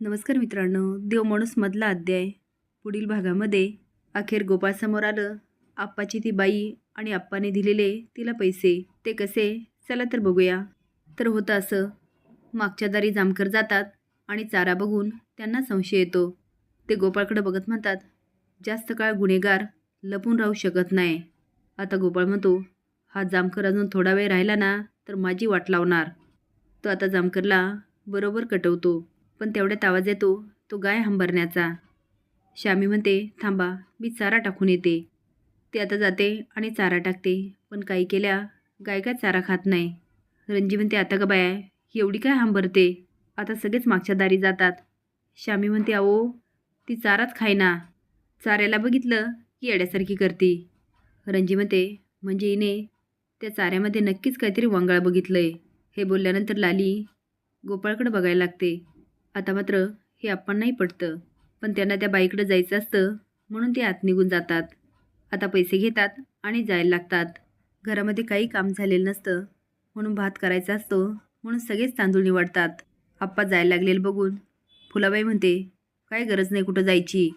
नमस्कार मित्रांनो देव माणूस मधला अध्याय. पुढील भागामध्ये अखेर गोपाळ समोर आलं. आप्पाची ती बाई आणि आप्पाने दिलेले तिला पैसे. ते कसे? चला तर बघूया. तर होतं असं. मागच्या दारी जामकर जातात आणि चारा बघून त्यांना संशय येतो. ते गोपाळकडे बघत म्हणतात जास्त काळ गुन्हेगार लपून राहू शकत नाही. आता गोपाळ म्हणतो हा जामकर अजून थोडा वेळ राहिला ना तर माझी वाट लावणार. तो आता जामकरला बरोबर कटवतो. पण तेवढ्यात आवाज येतो तो गाय हंबरण्याचा. श्यामी म्हणते थांबा मी चारा टाकून येते. ते आता जाते आणि चारा टाकते पण काही केल्या गाय काय चारा खात नाही. रंजी म्हणते आता का बाया एवढी काय हंबरते? आता सगळेच मागच्या दारी जातात. श्यामी म्हणते अहो ती चाराच खायना. चाऱ्याला बघितलं की येड्यासारखी करते. रंजी म्हणते म्हणजे हिने त्या चाऱ्यामध्ये नक्कीच काहीतरी वांगळं बघितलं आहे हे बोलल्यानंतर लाली गोपाळकडे बघायला लागते. आता मात्र हे आपण पटतं. पण त्यांना त्या बाईकडं जायचं असतं म्हणून ते आत निघून जातात. आता पैसे घेतात आणि जायला लागतात. घरामध्ये काही काम झालेलं नसतं म्हणून भात करायचा असतो म्हणून सगळेच तांदूळ निवडतात. आप्पा जायला लागलेलं बघून फुलाबाई म्हणते काय गरज नाही कुठं जायची.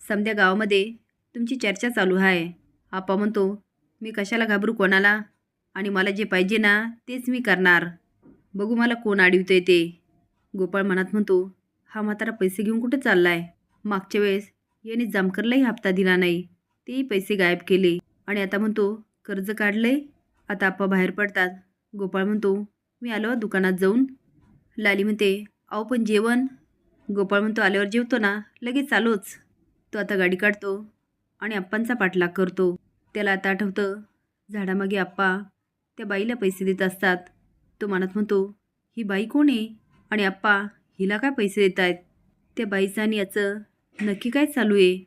समध्या गावामध्ये तुमची चर्चा चालू आहे आप्पा म्हणतो मी कशाला घाबरू कोणाला? आणि मला जे पाहिजे ना तेच मी करणार. बघू मला कोण अडवतंय ते. गोपाळ मनात म्हणतो हा म्हातारा पैसे घेऊन कुठे चाललाय? मागच्या वेळेस याने जामकरलाही हप्ता दिला नाही. तेही पैसे गायब केले. आणि आता म्हणतो कर्ज काढलंय? आता आप्पा बाहेर पडतात. गोपाळ म्हणतो मी आलो दुकानात जाऊन. लाली म्हणते अहो पण जेवण. गोपाळ म्हणतो आल्यावर जेवतो ना लगेच आलोच. तो आता गाडी काढतो आणि आप्पांचा पाठलाग करतो. त्याला आता आठवतं झाडामागे आप्पा त्या बाईला पैसे देत असतात. तो मनात म्हणतो ही बाई कोण आहे? आणि आप्पा हिला काय पैसे देत आहेत त्या बाईचं आणि याचं नक्की काय चालू आहे?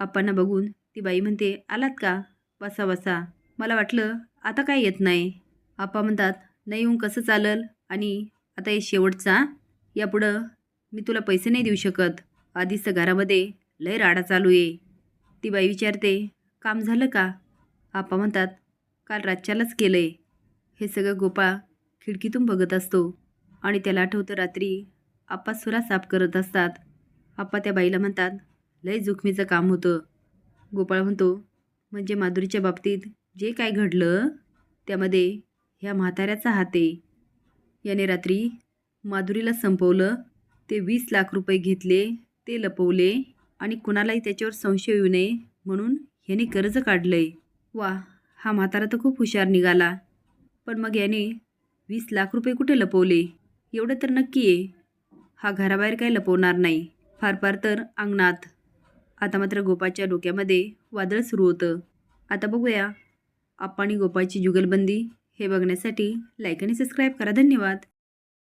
आप्पांना बघून ती बाई म्हणते आलात का? बसा बसा. मला वाटलं आता काय येत नाही. आप्पा म्हणतात नाही येऊन कसं चालल? आणि आता हे शेवटचा यापुढं मी तुला पैसे नाही देऊ शकत. आधीच तर घरामध्ये लय राडा चालू आहे. ती बाई विचारते काम झालं का? आप्पा म्हणतात काल रातच्यालाच केलं आहे हे सगळं गोपाळ खिडकीतून बघत असतो. आणि त्याला आठवतं रात्री आप्पा सुरा साफ करत असतात. आप्पा त्या बाईला म्हणतात लय जोखमीचं काम होतं. गोपाळ म्हणतो म्हणजे माधुरीच्या बाबतीत जे काय घडलं त्यामध्ये ह्या म्हाताऱ्याचा हात आहे. याने रात्री माधुरीला संपवलं ते वीस लाख रुपये घेतले ते लपवले आणि कुणालाही त्याच्यावर संशय येऊ नये म्हणून ह्याने कर्ज काढलंय. वा हा म्हातारा तर खूप हुशार निघाला. पण मग याने वीस लाख रुपये कुठे लपवले? एवढं तर नक्की आहे. हा घराबाहेर काय लपवणार नाही. फार फार तर अंगणात. आता मात्र गोपाळच्या डोक्यामध्ये वादळ सुरू होतं. आता बघूया. आपण गोपाची गोपाळची जुगलबंदी हे बघण्यासाठी लाईक आणि सबस्क्राईब करा. धन्यवाद.